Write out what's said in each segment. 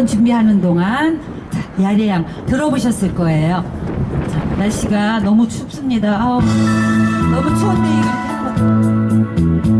마라톤 준비하는 동안 자, 야래양 들어보셨을 거예요. 자, 날씨가 너무 춥습니다. 아우, 너무 추운데 이거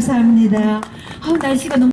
감사합니다. 어, 날씨가 너무